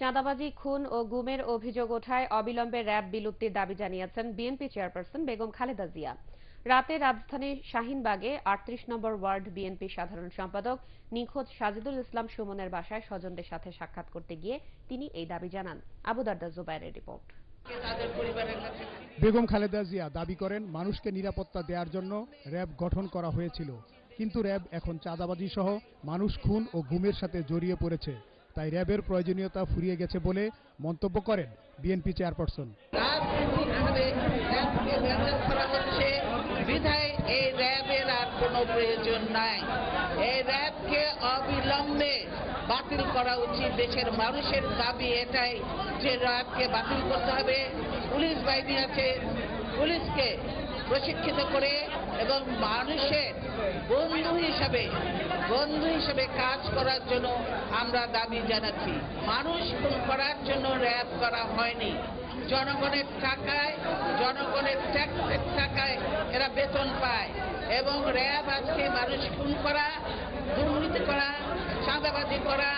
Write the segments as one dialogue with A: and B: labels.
A: চাঁদাবাজি, খুন ও গুমের অভিযোগ ওঠায় অবিলম্বে র্যাব বিলুপ্তির দাবি জানিয়েছেন বিএনপি চেয়ারপারসন বেগম খালেদা জিয়া। রাতে রাজধানীর শাহিনবাগে আটত্রিশ নম্বর ওয়ার্ড বিএনপি সাধারণ সম্পাদক নিখোঁজ সাজিদুল ইসলাম সুমনের বাসায় স্বজনদের সাথে সাক্ষাৎ করতে গিয়ে তিনি এই দাবি জানান। আবু দারদা জুবাইরের রিপোর্ট।
B: বেগম খালেদা জিয়া দাবি করেন, মানুষকে নিরাপত্তা দেওয়ার জন্য র্যাব গঠন করা হয়েছিল। কিন্তু র্যাব এখন চাঁদাবাজি সহ মানুষ, খুন ও গুমের সাথে জড়িয়ে পড়েছে। তাই র্যাবের প্রয়োজনীয়তা ফুরিয়ে গেছে বলে মন্তব্য করেন বিএনপি চেয়ারপারসন।
C: বাতিল করা উচিত। দেশের মানুষের দাবি এটাই যে র্যাবকে বাতিল করতে হবে। পুলিশ বাহিনী আছে। পুলিশকে প্রশিক্ষিত করে এবং মানুষের হিসাবে, বন্ধু হিসেবে কাজ করার জন্য আমরা দাবি জানাচ্ছি। মানুষ খুন করার জন্য র্যাব করা হয়নি। জনগণের টাকায়, জনগণের ট্যাক্সের টাকায় এরা বেতন পায় এবং র্যাব আজকে মানুষ খুন করা, দুর্নীতি করা, চাঁদাবাজি করা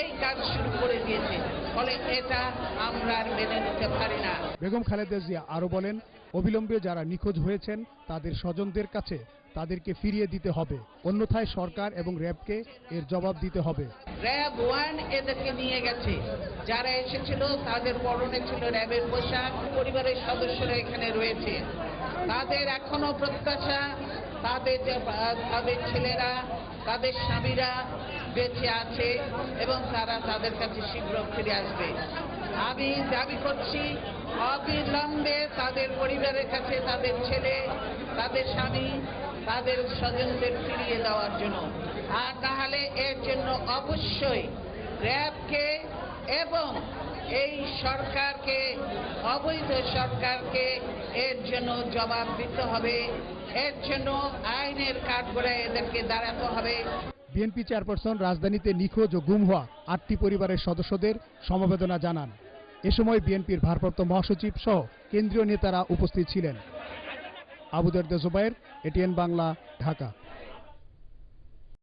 C: এই কাজ শুরু করে দিয়েছে ফলে এটা আমরা আর মেনে নিতে পারি না।
B: বেগম খালেদা জিয়া আরও বলেন অবিলম্বে যারা নিখোঁজ হয়েছেন তাদের স্বজনদের কাছে তাদেরকে ফিরিয়ে দিতে হবে। অন্যথায় সরকার এবং র্যাবকে এর জবাব দিতে হবে।
C: র্যাব ওয়ান এদেরকে নিয়ে গেছে। যারা এসেছিল তাদের পরনে ছিল র্যাবের পোশাক। পরিবারের সদস্যরা এখানে রয়েছে। তাদের এখনও প্রত্যাশা, তাদের তাদের ছেলেরা, তাদের স্বামীরা বেঁচে আছে এবং তারা তাদের কাছে শীঘ্র ফিরে আসবে। আমি দাবি করছি অবিলম্বে তাদের পরিবারের কাছে তাদের ছেলে, তাদের স্বামী, তাদের স্বজনদের ফিরিয়ে দেওয়ার জন্য। আর তাহলে এর জন্য অবশ্যই র্যাবকে এবং এই সরকারকে, অবৈধ সরকারকে এর জন্য জবাব দিতে হবে। এর জন্য আইনের কাঠগড়ায় এদেরকে দাঁড়াতে হবে।
B: বিএনপি চেয়ারপারসন রাজধানীতে নিখোঁজ ও গুম হওয়া আটটি পরিবারের সদস্যদের সমবেদনা জানান। এ সময় বিএনপির ভারপ্রাপ্ত মহাসচিব সহ কেন্দ্রীয় নেতারা উপস্থিত ছিলেন। আবুদার জুবাইর, এটিএন বাংলা, ঢাকা।